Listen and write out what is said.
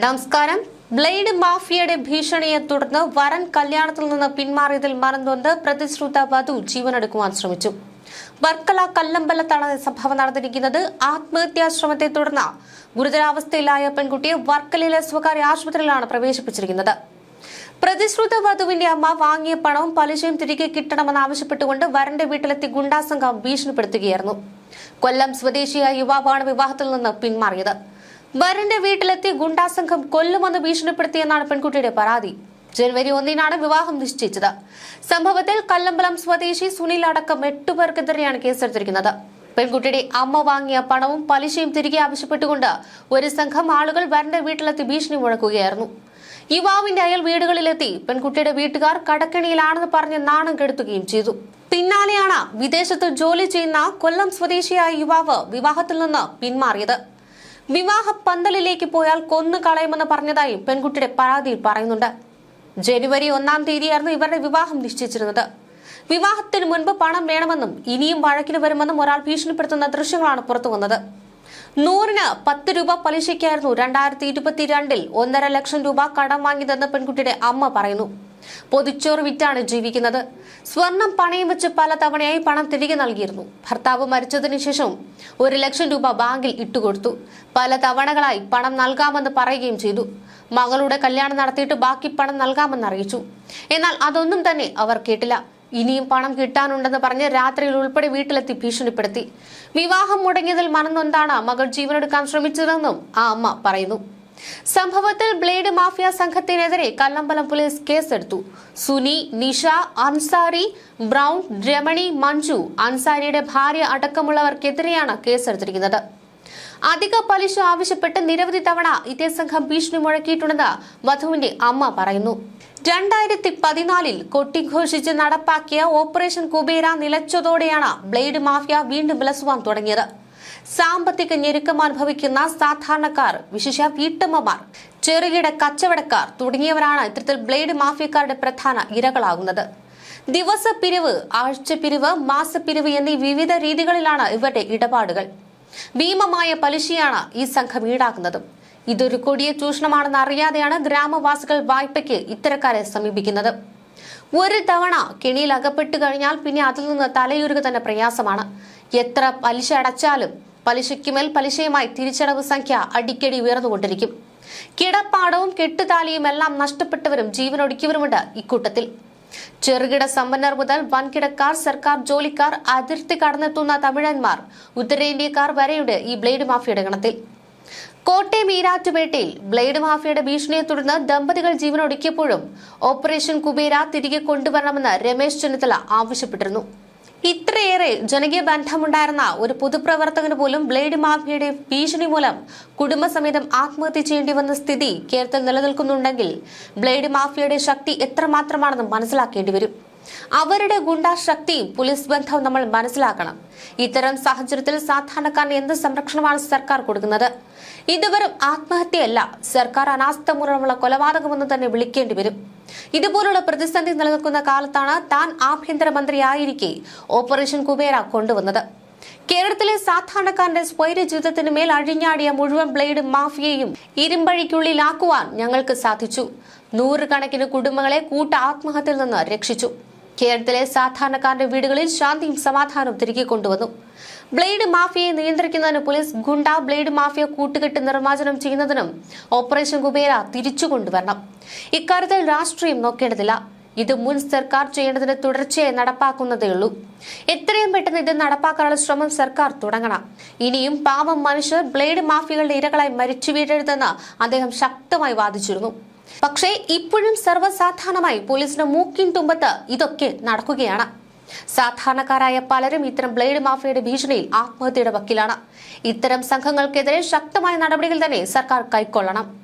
നമസ്കാരം. ബ്ലേഡ് മാഫിയയുടെ ഭീഷണിയെ തുടർന്ന് വരൻ കല്യാണത്തിൽ നിന്ന് പിന്മാറിയതിൽ മറന്നുകൊണ്ട് പ്രതിശ്രുത വധു ജീവനെടുക്കുവാൻ ശ്രമിച്ചു. വർക്കല കല്ലമ്പലത്താണ് സംഭവം നടന്നിരിക്കുന്നത് ആത്മഹത്യാ ശ്രമത്തെ തുടർന്ന് ഗുരുതരാവസ്ഥയിലായ പെൺകുട്ടിയെ വർക്കലയിലെ സ്വകാര്യ ആശുപത്രിയിലാണ് പ്രവേശിപ്പിച്ചിരിക്കുന്നത്. പ്രതിശ്രുത വധുവിന്റെ അമ്മ വാങ്ങിയ പണവും പലിശയും തിരികെ കിട്ടണമെന്ന് ആവശ്യപ്പെട്ടുകൊണ്ട് വരന്റെ വീട്ടിലെത്തി ഗുണ്ടാസംഘം ഭീഷണിപ്പെടുത്തുകയായിരുന്നു. കൊല്ലം സ്വദേശിയായ യുവാവാണ് വിവാഹത്തിൽ നിന്ന് പിന്മാറിയത്. വരന്റെ വീട്ടിലെത്തി ഗുണ്ടാസംഘം കൊല്ലുമെന്ന് ഭീഷണിപ്പെടുത്തിയെന്നാണ് പെൺകുട്ടിയുടെ പരാതി. ജനുവരി ഒന്നിനാണ് വിവാഹം നിശ്ചയിച്ചത്. സംഭവത്തിൽ കല്ലമ്പലം സ്വദേശി സുനിൽ അടക്കം എട്ടുപേർക്കെതിരെയാണ് കേസെടുത്തിരിക്കുന്നത്. പെൺകുട്ടിയുടെ അമ്മ വാങ്ങിയ പണവും പലിശയും തിരികെ ആവശ്യപ്പെട്ടുകൊണ്ട് ഒരു സംഘം ആളുകൾ വരന്റെ വീട്ടിലെത്തി ഭീഷണി മുഴക്കുകയായിരുന്നു. യുവാവിന്റെ അയൽ വീടുകളിലെത്തി. പെൺകുട്ടിയുടെ വീട്ടുകാർ കടക്കണിയിലാണെന്ന് പറഞ്ഞ് നാണം കെടുത്തുകയും ചെയ്തു. പിന്നാലെയാണ് വിദേശത്ത് ജോലി ചെയ്യുന്ന കൊല്ലം സ്വദേശിയായ യുവാവ് വിവാഹത്തിൽ നിന്ന് പിന്മാറിയത്. വിവാഹ പന്തലിലേക്ക് പോയാൽ കൊന്നു കളയുമെന്ന് പറഞ്ഞതായും പെൺകുട്ടിയുടെ പരാതിയിൽ പറയുന്നുണ്ട്. ജനുവരി ഒന്നാം തീയതിയായിരുന്നു ഇവരുടെ വിവാഹം നിശ്ചയിച്ചിരുന്നത്. വിവാഹത്തിന് മുൻപ് പണം വേണമെന്നും ഇനിയും വഴക്കിന് വരുമെന്നും ഒരാൾ ഭീഷണിപ്പെടുത്തുന്ന ദൃശ്യങ്ങളാണ് പുറത്തു വന്നത്. നൂറിന് പത്ത് രൂപ പലിശയ്ക്കായിരുന്നു രണ്ടായിരത്തി ഇരുപത്തിരണ്ടിൽ ഒന്നര ലക്ഷം രൂപ കടം വാങ്ങിയതെന്ന് പെൺകുട്ടിയുടെ അമ്മ പറയുന്നു. പൊതിച്ചോറ് വിറ്റാണ് ജീവിക്കുന്നത്. സ്വർണം പണയം വെച്ച് പല തവണയായി പണം തിരികെ നൽകിയിരുന്നു. ഭർത്താവ് മരിച്ചതിനു ശേഷം ഒരു ലക്ഷം രൂപ ബാങ്കിൽ ഇട്ടുകൊടുത്തു. പല തവണകളായി പണം നൽകാമെന്ന് പറയുകയും ചെയ്തു. മകളുടെ കല്യാണം നടത്തിയിട്ട് ബാക്കി പണം നൽകാമെന്ന് അറിയിച്ചു. എന്നാൽ അതൊന്നും തന്നെ അവർ കേട്ടില്ല. ഇനിയും പണം കിട്ടാനുണ്ടെന്ന് പറഞ്ഞ് രാത്രിയിൽ ഉൾപ്പെടെ വീട്ടിലെത്തി ഭീഷണിപ്പെടുത്തി. വിവാഹം മുടങ്ങിയതിൽ മനംനൊന്താണ് മകൾ ജീവനെടുക്കാൻ ശ്രമിച്ചതെന്നും ആ അമ്മ പറയുന്നു. സംഭവത്തിൽ ബ്ലേഡ് മാഫിയ സംഘത്തിനെതിരെ കല്ലമ്പലം പോലീസ് കേസെടുത്തു. സുനി നിഷ അൻസാരി ബ്രൗൺ രമണി മഞ്ജു അൻസാരിയുടെ ഭാര്യ അടക്കമുള്ളവർക്കെതിരെയാണ് കേസെടുത്തിരിക്കുന്നത്. അധിക പലിശ ആവശ്യപ്പെട്ട് നിരവധി തവണ ഇതേ സംഘം ഭീഷണി മുഴക്കിയിട്ടുണ്ടെന്ന് വധുവിന്റെ അമ്മ പറയുന്നു. രണ്ടായിരത്തി പതിനാലിൽ കൊട്ടിഘോഷിച്ച് നടപ്പാക്കിയ ഓപ്പറേഷൻ കുബേര നിലച്ചതോടെയാണ് ബ്ലേഡ് മാഫിയ വീണ്ടും വിലസുവാൻ തുടങ്ങിയത്. സാമ്പത്തിക ഞെരുക്കം അനുഭവിക്കുന്ന സാധാരണക്കാർ വിശേഷ വീട്ടമ്മമാർ ചെറുകിട കച്ചവടക്കാർ തുടങ്ങിയവരാണ് ഇത്തരത്തിൽ ബ്ലേഡ് മാഫിയക്കാരുടെ പ്രധാന ഇരകളാകുന്നത്. ദിവസപ്പിരിവ് ആഴ്ചപ്പിരിവ് മാസപ്പിരിവ് എന്നീ വിവിധ രീതികളിലാണ് ഇവരുടെ ഇടപാടുകൾ. ഭീമമായ പലിശയാണ് ഈ സംഘം ഈടാക്കുന്നതും. ഇതൊരു കൊടിയ ചൂഷണമാണെന്ന് അറിയാതെയാണ് ഗ്രാമവാസികൾ വായ്പയ്ക്ക് ഇത്തരക്കാരെ സമീപിക്കുന്നത്. ഒരു തവണ കെണിയിൽ അകപ്പെട്ടു കഴിഞ്ഞാൽ പിന്നെ അതിൽ നിന്ന് തലയൂരുക തന്നെ പ്രയാസമാണ്. എത്ര പലിശ അടച്ചാലും പലിശയ്ക്കുമേൽ പലിശയുമായി തിരിച്ചടവ് സംഖ്യ അടിക്കടി ഉയർന്നുകൊണ്ടിരിക്കും. കിടപ്പാടവും കെട്ടുതാലിയും എല്ലാം നഷ്ടപ്പെട്ടവരും ജീവനൊടുക്കിയവരുമുണ്ട് ഇക്കൂട്ടത്തിൽ. ചെറുകിട സമ്പന്നർ മുതൽ വൻകിടക്കാർ സർക്കാർ ജോലിക്കാർ അതിർത്തി കടന്നെത്തുന്ന തമിഴന്മാർ ഉത്തരേന്ത്യക്കാർ വരെയുണ്ട് ഈ ബ്ലേഡ് മാഫിയയുടെ ഗണത്തിൽ. കോട്ടയം ഈരാറ്റുപേട്ടയിൽ ബ്ലേഡ് മാഫിയയുടെ ഭീഷണിയെ തുടർന്ന് ദമ്പതികൾ ജീവനൊടുക്കിയപ്പോഴും ഓപ്പറേഷൻ കുബേര തിരികെ കൊണ്ടുവരണമെന്ന് രമേശ് ചെന്നിത്തല ആവശ്യപ്പെട്ടിരുന്നു. ഇത്രയേറെ ജനകീയ ബന്ധമുണ്ടായിരുന്ന ഒരു പൊതുപ്രവർത്തകന് പോലും ബ്ലേഡ് മാഫിയയുടെ ഭീഷണി മൂലം കുടുംബസമേതം ആത്മഹത്യ ചെയ്യേണ്ടി വന്ന സ്ഥിതി കേരളത്തിൽ നിലനിൽക്കുന്നുണ്ടെങ്കിൽ ബ്ലേഡ് മാഫിയയുടെ ശക്തി എത്രമാത്രമാണെന്ന് മനസ്സിലാക്കേണ്ടി വരും. അവരുടെ ഗുണ്ടാ ശക്തി പോലീസ് ബന്ധവും നമ്മൾ മനസ്സിലാക്കണം. ഇത്തരം സാഹചര്യത്തിൽ സാധാരണക്കാരന് എന്ത് സംരക്ഷണമാണ് സർക്കാർ കൊടുക്കുന്നത്? ഇത് വെറും ആത്മഹത്യയല്ല സർക്കാർ അനാസ്ഥ മൂലമുള്ള കൊലപാതകമെന്ന് തന്നെ വിളിക്കേണ്ടി വരും. ഇതുപോലുള്ള പ്രതിസന്ധി നിലനിൽക്കുന്ന കാലത്താണ് താൻ ആഭ്യന്തരമന്ത്രിയായിരിക്കെ ഓപ്പറേഷൻ കുബേര കൊണ്ടുവന്നത്. കേരളത്തിലെ സാധാരണക്കാരന്റെ സ്വൈര്യ ജീവിതത്തിന് മേൽ അഴിഞ്ഞാടിയ മുഴുവൻ ബ്ലേഡ് മാഫിയയും ഇരുമ്പഴിക്കുള്ളിലാക്കുവാൻ ഞങ്ങൾക്ക് സാധിച്ചു. നൂറുകണക്കിന് കുടുംബങ്ങളെ കൂട്ട ആത്മഹത്യയിൽ നിന്ന് രക്ഷിച്ചു. കേരളത്തിലെ സാധാരണക്കാരുടെ വീടുകളിൽ ശാന്തിയും സമാധാനവും തിരികെ കൊണ്ടുവന്നു. ബ്ലേഡ് മാഫിയയെ നിയന്ത്രിക്കുന്നതിന് പോലീസ് ഗുണ്ട ബ്ലേഡ് മാഫിയ കൂട്ടുകെട്ട് നിർമ്മാർജനം ചെയ്യുന്നതിനും ഓപ്പറേഷൻ കുബേര തിരിച്ചു കൊണ്ടുവരണം. ഇക്കാര്യത്തിൽ രാഷ്ട്രീയം നോക്കേണ്ടതില്ല. ഇത് മുൻ സർക്കാർ ചെയ്യേണ്ടതിന് തുടർച്ചയായി നടപ്പാക്കുന്നതേയുള്ളൂ എത്രയും പെട്ടെന്ന് ഇത് നടപ്പാക്കാനുള്ള ശ്രമം സർക്കാർ തുടങ്ങണം. ഇനിയും പാവം മനുഷ്യർ ബ്ലേഡ് മാഫിയകളുടെ ഇരകളായി മരിച്ചു വീഴരുതെന്ന് അദ്ദേഹം ശക്തമായി വാദിച്ചിരുന്നു. പക്ഷേ ഇപ്പോഴും സർവസാധാരണമായി പോലീസിന്റെ മൂക്കിൻ തുമ്പത്ത് ഇതൊക്കെ നടക്കുകയാണ്. സാധാരണക്കാരായ പലരും ഇത്തരം ബ്ലേഡ് മാഫിയയുടെ ഭീഷണിയിൽ ആത്മഹത്യയുടെ വക്കിലാണ്. ഇത്തരം സംഘങ്ങൾക്കെതിരെ ശക്തമായ നടപടികൾ തന്നെ സർക്കാർ കൈക്കൊള്ളണം.